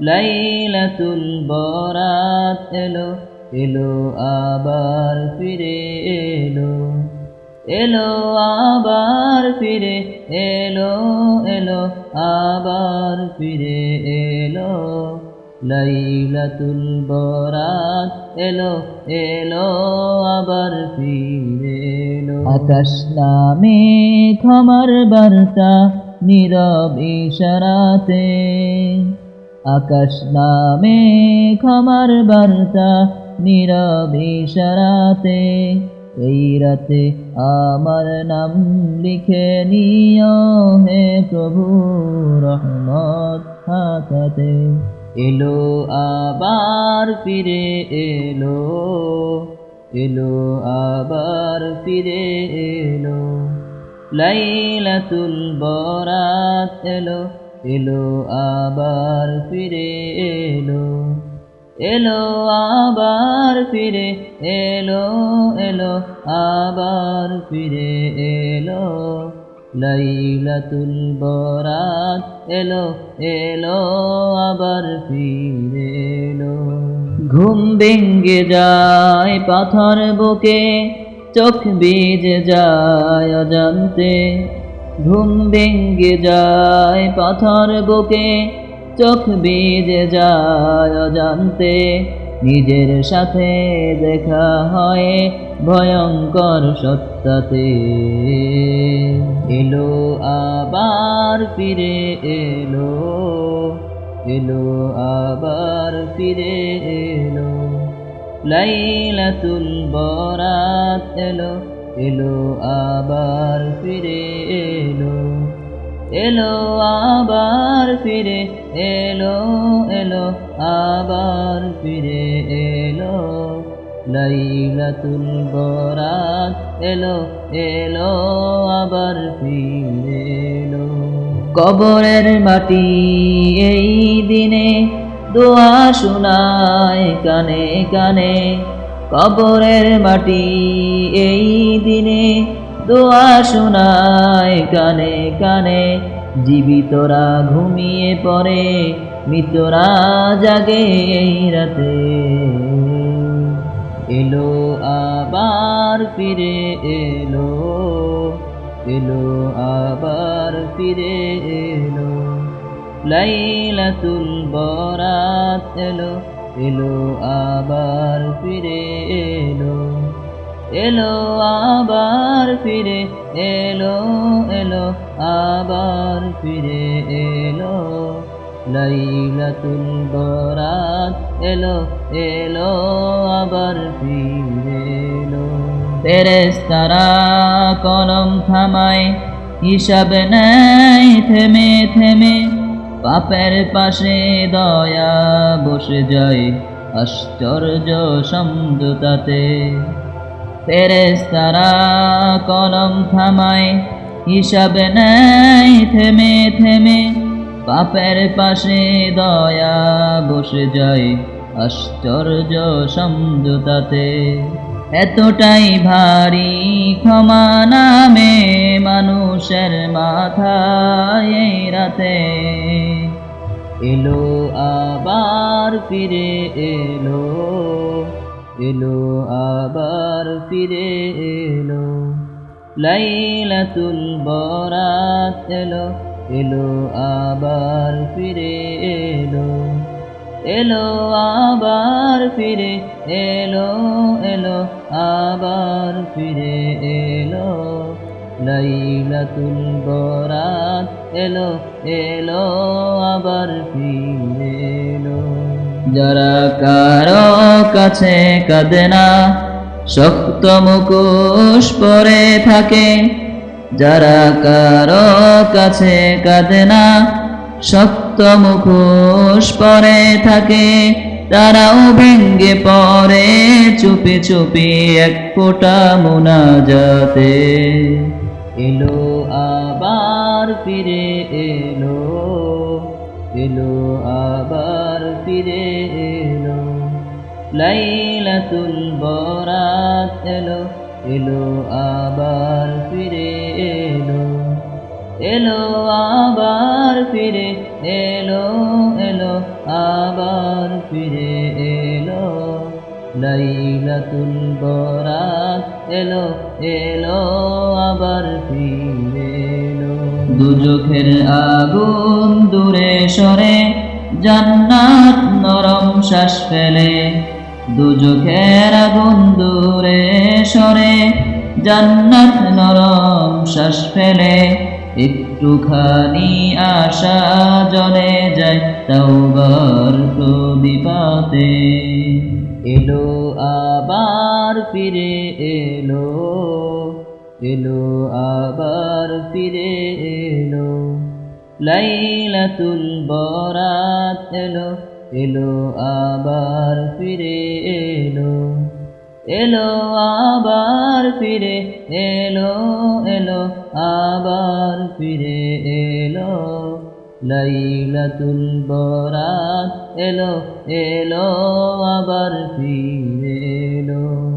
লাইলাতুল বরাত এলো এলো আবার ফিরে এলো এলো আবার ফিরে এলো এলো আবার ফিরে এলো, লাইলাতুল বরাত এলো এলো আবার ফিরে এলো। আকাশ নামে ক্ষমার বার্তা নীরব ইশারাতে আকাশ নামে ক্ষমার বার্তা নীরব ইশারাতে এই রাতে আমার নাম লিখে নিও হে প্রভু রহমত হাতাতে। এলো আবার ফিরে এলো এলো আবার ফিরে এলো। লাইলাতুল বরাত এলো এলো আবার ফিরে এলো। এলো আবার ফিরে এলো এলো আবার ফিরে এলো। লাইলাতুল বরাত এলো এলো আবার ফিরে এলো। ঘুম ভেঙ্গে যায় পাথর বুকে চোখ বেজে যায় অজান্তে। ঘুম ভেঙ্গে যায় পাথর বুকে। চোখ বেজে যায় অজান্তে। নিজের সাথে দেখা হয় ভয়ঙ্কর সত্তাতে। এলো আবার ফিরে এলো। এলো আবার ফিরে এলো। লাইলাতুল বরাত এলো এলো আবার ফিরে এলো এলো আবার ফিরে এলো এলো আবার ফিরে এলো। লাইলাতুল বরাত এলো এলো আবার ফিরে এলো। কবরের মাটি এই দিনে দোয়া শোনায় কানে কানে, কবরের মাটি এই দিনে। দোয়া শোনায় কানে কানে, জীবিতরা ঘুমিয়ে পড়ে, মৃতরা জাগে এই রাতে। এলো আবার ফিরে এলো এলো আবার ফিরে এলো। লাইলাতুল বরাত এলো এলো আবার ফিরে এলো। এলো আবার ফিরে এলো এলো আবার ফিরে এলো। লাইলাতুল বরাত এলো এলো আবার ফিরে এলো। ফেরেস্তারা কলম থামায়, হিসাব নেয়, থেমে থেমে পাপের পাশে দয়া বসে যায় আশ্চর্য সমঝোতাতে। ফেরেস্তারা কলম থামায়, হিসাব নেয় থেমে থেমে। পাপের পাশে দয়া বসে যায় আশ্চর্য সমঝোতাতে। এতটাই ভারী ক্ষমা নামে মানুষের মাথায় এই রাতে। এলো আবার ফিরে এলো এলো আবার ফিরে এলো। লাইলাতুল বরাত এলো এলো আবার ফিরে এলো। এলো আবার ফিরে, এলো এলো, আবার ফিরে, এলো। লাইলাতুল বরাত এলো এলো, আবার ফিরে, এলো। যারা কারও কাছে কাঁদে না, শক্ত মুখোশ পরে থাকে। যারা কারও কাছে কাঁদে না, শক্ত মুখোশ পরে থাকে, তারাও ভেঙ্গে পড়ে চুপি চুপি এক ফোঁটা মুনাজাতে। এলো আবার ফিরে এলো এলো আবার ফিরে এলো। লাইলাতুল বরাত এলো এলো আবার ফিরে এলো আবার ফিরে, এলো এলো, আবার ফিরে, এলো। লাইলাতুল বরাত, এলো এলো, আবার ফিরে, এলো। দুজখের আগুন দূরে সরে, জান্নাত নরম শ্বাস ফেলে। দুজখের আগুন দূরে সরে, জান্নাত নরম শ্বাস ফেলে। একটুখানি আশা জলে যায় তাওবার প্রদীপাতে। এলো আবার ফিরে এলো এলো আবার ফিরে এলো। লাইলাতুল বরাত এলো এলো আবার ফিরে এলো। এলো আবার ফিরে, এলো এলো, আবার ফিরে, এলো। লাইলাতুল বরাত, এলো এলো, আবার ফিরে, এলো।